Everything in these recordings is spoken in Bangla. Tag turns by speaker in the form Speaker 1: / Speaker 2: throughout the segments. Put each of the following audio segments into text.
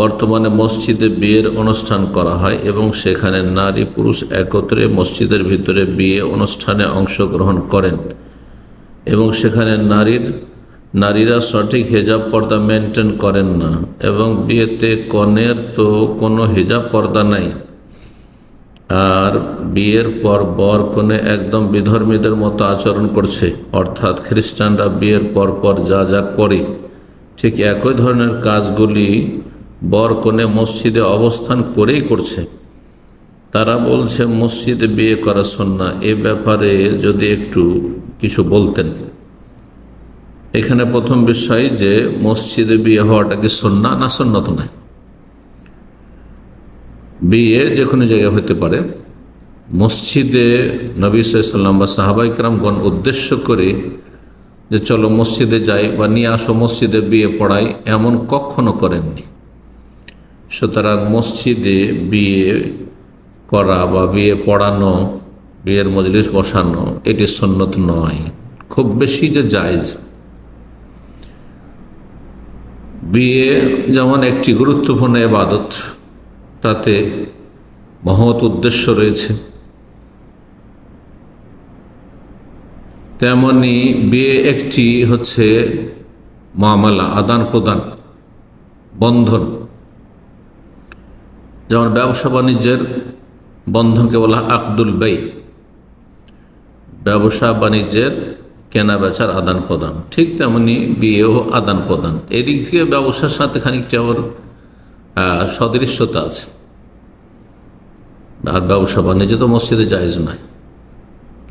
Speaker 1: বর্তমানে মসজিদে বিয়ের অনুষ্ঠান করা হয় এবং সেখানে নারী পুরুষ একত্রে মসজিদের ভিতরে বিয়ে অনুষ্ঠানে অংশগ্রহণ করেন এবং সেখানে নারীর, নারীরা সঠিক হেজাব পর্দা মেনটেন করেন না এবং বিয়েতে কনের তো কোনো হেজাব পর্দা নাই। আর বিয়ের পর বর কনে একদম বিধর্মীদের মতো আচরণ করছে, অর্থাৎ খ্রিস্টানরা বিয়ের পর পর যা যা করে, ঠিক একই ধরনের কাজগুলি বর কনে মসজিদে অবস্থান করেই করছে। তারা বলছে, মসজিদে বিয়ে করা সন্না এ ব্যাপারে যদি একটু কিছু বলতেন। এখানে প্রথম বিষয় যে, মসজিদে বিয়ে হওয়াটা কি সন্না না সন্ন্যত নয় বিয়ে যে কোনো জায়গায় হতে পারে। মসজিদে নবী সাল্লাম বা সাহাবাই কালামগণ উদ্দেশ্য করে যে, চলো মসজিদে যাই বা নিয়ে আসো মসজিদে বিয়ে পড়াই, এমন কখনো করেননি। সুতরাং মসজিদে বিয়ে করা বা বিয়ে পড়ানো, বিয়ের মজলিস বসানো, এটি সন্ন্যত নয়। খুব বেশি যে জায়জ। বিয়ে যেমন একটি গুরুত্বপূর্ণ এবাদত তাতে মহৎ উদ্দেশ্য রয়েছে। তেমনি বিয়ে একটি হচ্ছে মামলা আদান প্রদান বন্ধন। যেমন ব্যবসা বাণিজ্যের বন্ধনকে বলা আকদুল বেই ব্যবসা বাণিজ্যের কেনা বেচার আদান প্রদান। ঠিক তেমনি বিয়েও আদান প্রদান। এদিক থেকে ব্যবসার সাথে খানিকটা ওর সদৃশ্যতা আছে। আর ব্যবসা বাণিজ্য তো মসজিদে জায়জ নয়।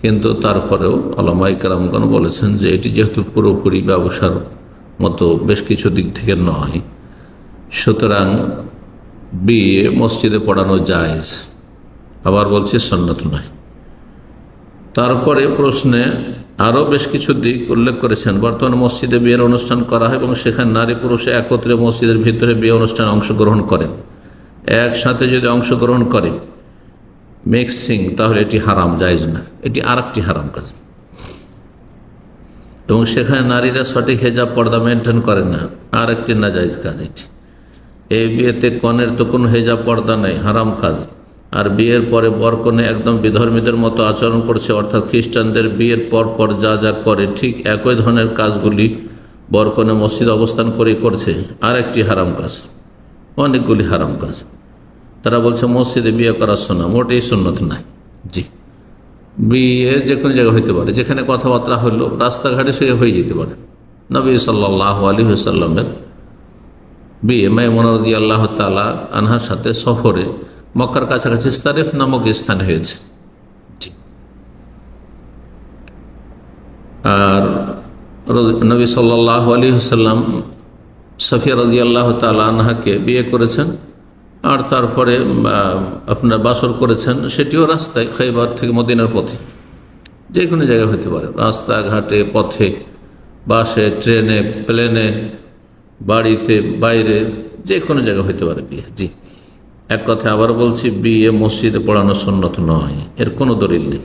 Speaker 1: কিন্তু তারপরেও আলামাই কালামগণ বলেছেন যে এটি যেহেতু পুরোপুরি ব্যবসার মতো বেশ কিছু দিক থেকে নয়, সুতরাং বিয়ে মসজিদে পড়ানো জায়জ। আবার বলছি সন্ন্যত নয়। তারপরে প্রশ্নে আরও বেশ কিছু দিক উল্লেখ করেছেন। বর্তমানে মসজিদে বিয়ের অনুষ্ঠান করা হয় এবং সেখানে নারী পুরুষে একত্রে মসজিদের ভিতরে বিয়ে অনুষ্ঠানে অংশগ্রহণ করেন। একসাথে যদি অংশগ্রহণ করে মিক্সিং, তাহলে এটি হারাম, জায়জ না। এটি আর একটি হারাম কাজ। এবং সেখানে নারীরা সঠিক হেজাব পর্দা মেনটেন করে না। আর একটি না জায়জ কাজ এটি। এই বিয়েতে কনের তো কোনো হেজা পর্দা নাই, হারাম কাজ। আর বিয়ের পরে বরকনে একদম বিধর্মীদের মতো আচরণ করছে, অর্থাৎ খ্রিস্টানদের বিয়ের পর পর যা যা করে, ঠিক একই ধরনের কাজগুলি বরকনে মসজিদ অবস্থান করে করছে। আর একটি হারাম কাজ, অনেকগুলি হারাম কাজ। তারা বলছে, মসজিদে বিয়ে করার শোনা মোটেই সুন্নত নাই। জি। বিয়ে যে কোনো জায়গায় হইতে পারে, যেখানে কথাবার্তা হলো রাস্তাঘাটে সে হয়ে যেতে পারে। নবী সাল্লাহ আলী সাল্লামের বিয়ে মাইমনারদি আল্লাহ তালা আনহার সাথে সফরে মক্কার কাছাকাছি সারেফ নামক স্থানে হয়েছে। আর নবী সাল্লাহ আলী সাল্লাম সফিয়া রাজি আল্লাহ তালা আনহাকে বিয়ে করেছেন, আর তারপরে আপনার বাসর করেছেন, সেটিও রাস্তায় খাইবার থেকে মদিনার পথে। যে কোনো জায়গায় হতে পারে। রাস্তাঘাটে, পথে, বাসে, ট্রেনে, প্লেনে বাড়িতে, বাইরে, যে কোনো জায়গায় হইতে পারে বিয়ে। জি। এক কথা আবার বলছি, বিয়ে মসজিদে পড়ানো সন্ন্যত নয়। এর কোনো দলিল নেই।